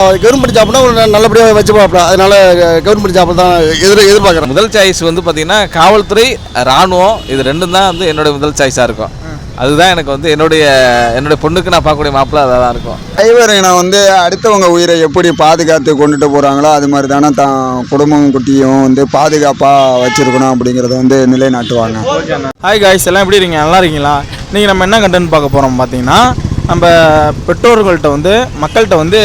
Government Jaffna நல்லபடியாக வச்சு பார்ப்பேன். அதனால கவர்மெண்ட் ஜாப் தான் எதிர் எதிர்பார்க்குறேன். முதல் சாய்ஸ் வந்து பார்த்தீங்கன்னா காவல்துறை ராணுவம் இது ரெண்டும் தான் வந்து என்னுடைய முதல் சாய்ஸாக இருக்கும். அதுதான் எனக்கு வந்து என்னுடைய என்னுடைய பொண்ணுக்கு நான் பார்க்கக்கூடிய மாப்பிள்ளை அதாக தான் இருக்கும். டிரைவர் இனம் வந்து அடுத்தவங்க உயிரை எப்படி பாதுகாத்து கொண்டுட்டு போகிறாங்களோ அது மாதிரி தானே தான் குடும்பம் குட்டியும் வந்து பாதுகாப்பாக வச்சுருக்கணும் அப்படிங்கிறத வந்து நிலைநாட்டுவாங்க. ஹாய் காய்ஸ் எல்லாம் எப்படி இருக்கீங்க? நல்லா இருக்கீங்களா? நீங்கள் நம்ம என்ன கண்டென்ட் பார்க்க போகிறோம் பார்த்தீங்கன்னா நம்ம பெற்றோர்கள்ட்ட வந்து மக்கள்கிட்ட வந்து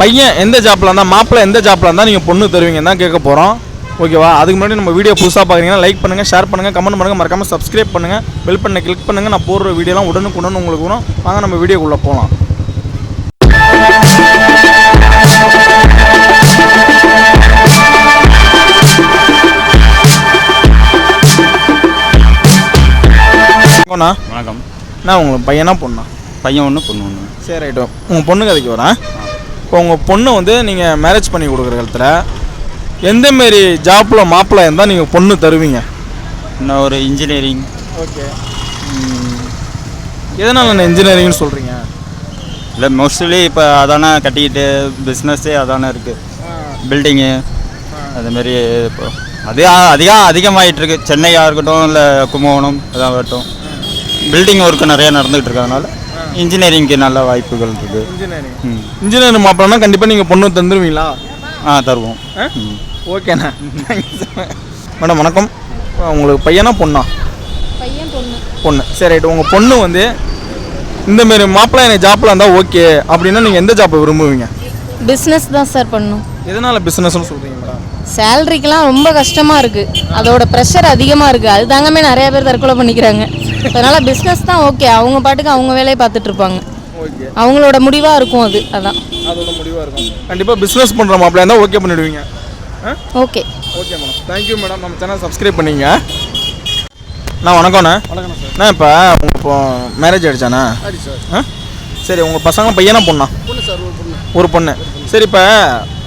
பையன் எந்த ஜாப்பில் இருந்தால் மாப்பிள்ளை எந்த ஜாப்பில் இருந்தால் நீங்கள் பொண்ணு தருவீங்கன்னு தான் கேட்க போகிறோம் ஓகேவா அதுக்கு முன்னாடி நம்ம வீடியோ புதுசாக பார்க்குறீங்கன்னா லைக் பண்ணுங்கள் ஷேர் பண்ணுங்கள் கமெண்ட் பண்ணுங்கள் மறக்காமல் சப்ஸ்கிரைப் பண்ணுங்கள் பெல் பண்ண கிளிக் பண்ணுங்கள் நான் போடுற வீடியோலாம் உடனுக்கு உடனே உங்களுக்கு வரும். வாங்க நம்ம வீடியோக்குள்ளே போகலாம் வணக்கம். நான் உங்களுக்கு பையனா பொண்ணா? பையன் ஒன்று பொண்ணு ஒன்று சரி ரைட்டு. உங்கள் பொண்ணு கதைக்கு வரேன். இப்போ உங்கள் பொண்ணை வந்து நீங்கள் மேரேஜ் பண்ணி கொடுக்குற காலத்தில் எந்த மாரி ஜாப்பில் மாப்பிள்ளை இருந்தால் நீங்கள் பொண்ணு தருவீங்க? இன்னும் ஒரு இன்ஜினியரிங் ஓகே. எதனால் நான் இன்ஜினியரிங்னு சொல்கிறீங்க இல்லை மோஸ்ட்லி இப்போ அதானே கட்டிக்கிட்டு பிஸ்னஸ்ஸே அதானே இருக்குது பில்டிங்கு அதுமாரி இப்போ அதே அதிகம் அதிகமாகிட்டு இருக்கு. சென்னையாக இருக்கட்டும் இல்லை கும்பகோணம் அதாகட்டும் பில்டிங் ஒர்க்கு நிறையா நடந்துகிட்டு இருக்கிறதுனால இன்ஜினியரிங்க்கு நல்ல வாய்ப்புகள் இருக்குது. இன்ஜினியரிங் இன்ஜினியரிங் மாப்பிள்ளைனா கண்டிப்பாக நீங்கள் பொண்ணு தந்துருவீங்களா? ஆ தருவோம். ஓகேண்ணா. மேடம் வணக்கம். உங்களுக்கு பையனா பொண்ணா? பையன் பொண்ணு. பொண்ணு. சரி ரைட்டு. உங்கள் பொண்ணு வந்து இந்த மாரி மாப்பிள்ளை எனக்கு ஜாப்பில் இருந்தால் ஓகே அப்படின்னா நீங்கள் எந்த ஜாப்பை விரும்புவீங்க? பிஸ்னஸ் தான் சார் பண்ணும். எதனால் பிஸ்னஸ்னு சொல்கிறீங்க மேடம்? சேலரிக்கெலாம் ரொம்ப கஷ்டமாக இருக்குது அதோட ப்ரெஷர் அதிகமாக இருக்குது அது தாங்கமே நிறைய பேர் தற்கொலை பண்ணிக்கிறாங்க. அதனால் பிஸ்னஸ் தான் ஓகே அவங்க பாட்டுக்கு அவங்க வேலையை பார்த்துட்டு இருப்பாங்க. ஓகே அவங்களோட முடிவாக இருக்கும் அது அதான். அதோட முடிவாக இருக்கும். கண்டிப்பாக பிஸ்னஸ் பண்ணுற மாப்பிள்ளை இருந்தால் ஓகே பண்ணிடுவீங்க. ஆ? Okay okay madam thank you madam நம்ம சேனல் சப்ஸ்கிரைப் பண்ணிங்க. நான் வணக்கம்ண்ணே வணக்கம் சார் அண்ணா இப்போ உங்கள் இப்போ மேரேஜ் ஆகிடுச்சாண்ணா ஆ? சரி உங்கள் பசங்க பையனா பொண்ணா? பொண்ணு சார் ஒரு பொண்ணு. ஒரு பொண்ணு. சரி இப்போ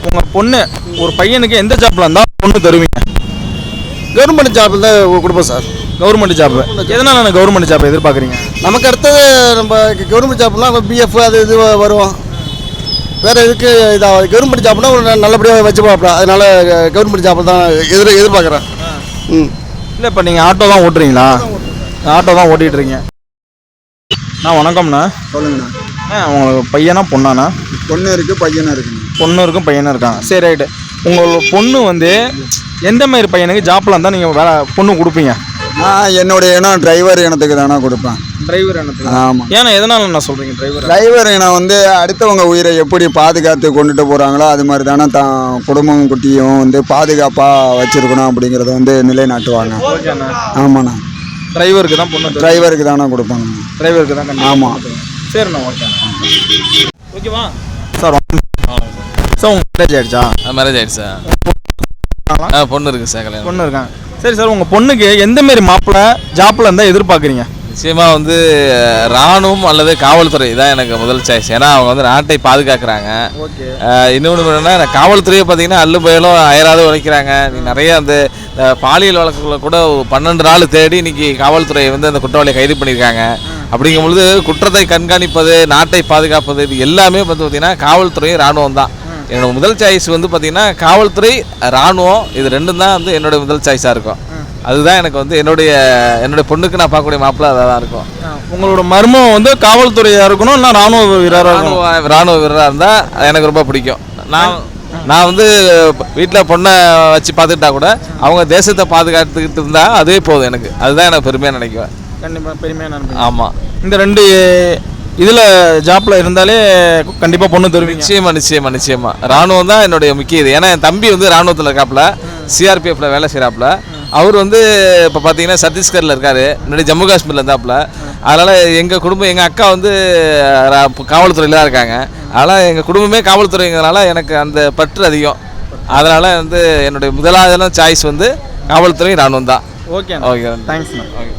உங்கள் பொண்ணு ஒரு பையனுக்கு எந்த ஜாப்பில் இருந்தால் பொண்ணு தருவீங்க? கவர்மெண்ட் ஜாப்பில் தான் கொடுப்போம் சார் கவர்மெண்ட் ஜாப் எதனால் நான் கவர்மெண்ட் ஜாப் எதிர்பார்க்குறீங்க? நமக்கு அடுத்தது நம்ம கவர்மெண்ட் ஜாப்லாம் பிஎஃப் அது இது வரும் வேறு இதுக்கு இதாக கவர்மெண்ட் ஜாப்னா ஒரு நல்லபடியாக வச்சு பார்ப்பேன். அதனால கவர்மெண்ட் ஜாப் தான் எதிர் எதிர்பார்க்குறேன். ம். இல்லை இப்போ நீங்கள் ஆட்டோ தான் ஓட்டுறீங்களா? ஆட்டோ தான் ஓட்டிகிட்டு இருக்கீங்க. நான் வணக்கம்ண்ணா. சொல்லுங்கண்ணா. அண்ணா உங்களுக்கு பையனா பொண்ணாண்ணா? பொண்ணு இருக்குது பையனும் இருக்குண்ணா பொண்ணு இருக்கும் பையனும் இருக்காங்க. சரி ரைட்டு. உங்களோட பொண்ணு வந்து எந்த மாதிரி பையனுக்கு ஜாப்பில் இருந்தால் நீங்கள் வேலை பொண்ணு கொடுப்பீங்க? நான் என்னுடைய இனம் டிரைவர் இனத்துக்கு தானே கொடுப்பேன். டிரைவர் எனக்கு ஆமாம் ஏன்னா எதனால் என்ன சொல்கிறீங்க டிரைவர் டிரைவர் இனம் வந்து அடுத்தவங்க உயிரை எப்படி பாதுகாத்து கொண்டுட்டு போகிறாங்களோ அது மாதிரி தானே தான் குடும்பம் குட்டியும் வந்து பாதுகாப்பாக வச்சுருக்கணும் அப்படிங்கிறத வந்து நிலைநாட்டுவாங்க. ஆமாண்ணா. டிரைவருக்கு தான் பொண்ணு டிரைவருக்கு தானே கொடுப்பாங்க டிரைவருக்கு தான் கண்டிப்பா ஆமாம் சரிண்ணா ஓகே ஓகேவா சார் சார் உங்கள் மேரேஜ் ஆயிடுச்சா? மேரேஜ் ஆயிடுச்சு ஆ பொண்ணு இருக்குது சார் கல்யாணம் பொண்ணு இருக்காங்க. சரி சார் உங்கள் பொண்ணுக்கு எந்த மாரி மாப்பிள்ளை ஜாப்பில் இருந்தால் எதிர்பார்க்குறீங்க? நிச்சயமாக வந்து ராணுவம் அல்லது காவல்துறை தான் எனக்கு முதல் சாய்ஸ் ஏன்னா அவங்க வந்து நாட்டை பாதுகாக்கிறாங்க. இன்னொன்று என்னன்னா காவல்துறையை பார்த்தீங்கன்னா அல்லு பயலும் அயராது உழைக்கிறாங்க. நிறைய அந்த பாலியல் வழக்குகளை கூட பன்னெண்டு நாள் தேடி இன்னைக்கு காவல்துறை வந்து அந்த குற்றவாளியை கைது பண்ணியிருக்காங்க. அப்படிங்கும் பொழுது குற்றத்தை கண்காணிப்பது நாட்டை பாதுகாப்பது இது எல்லாமே வந்து பார்த்தீங்கன்னா காவல்துறையும் ராணுவம் தான். என்னோட முதல் சாய்ஸ் வந்து பார்த்தீங்கன்னா காவல்துறை ராணுவம் இது ரெண்டும் தான் வந்து என்னோட முதல் சாய்ஸாக இருக்கும். அதுதான் எனக்கு வந்து என்னுடைய என்னுடைய பொண்ணுக்கு நான் பார்க்கக்கூடிய மாப்பிள்ளை அதாக தான் இருக்கும். உங்களோட மர்மம் வந்து காவல்துறையாக இருக்கணும் இல்லை ராணுவ வீரராக இருக்கணும்? ராணுவ வீரராக இருந்தால் எனக்கு ரொம்ப பிடிக்கும். நான் நான் வந்து வீட்டில் பொண்ணை வச்சு பார்த்துக்கிட்டா கூட அவங்க தேசத்தை பாதுகாத்துக்கிட்டு இருந்தா அதுவே போதும் எனக்கு. அதுதான் எனக்கு பெருமையாக நினைக்குவேன் கண்டிப்பாக பெருமையாக நினைப்பேன் ஆமாம் இந்த ரெண்டு இதில் ஜாப்பில் இருந்தாலே கண்டிப்பாக பொண்ணு தருவீங்க. நிச்சயமா நிச்சயமா நிச்சயமா. ராணுவம் தான் என்னுடைய முக்கிய இது. ஏன்னா என் தம்பி வந்து ராணுவத்தில் இருக்காப்புல சிஆர்பிஎஃப்ல வேலை செய்கிறாப்புல அவர் வந்து இப்போ பார்த்தீங்கன்னா சத்தீஸ்கரில் இருக்காரு. முன்னாடி ஜம்மு காஷ்மீரில் இருந்தாப்புல. அதனால் எங்கள் குடும்பம் எங்கள் அக்கா வந்து காவல்துறையில் தான் இருக்காங்க. அதனால் எங்கள் குடும்பமே காவல்துறைங்கிறதுனால எனக்கு அந்த பற்று அதிகம். அதனால் வந்து என்னுடைய முதலாவது சாய்ஸ் வந்து காவல்துறை ராணுவம் தான். ஓகே ஓகே தேங்க்ஸ்ண்ணா ஓகே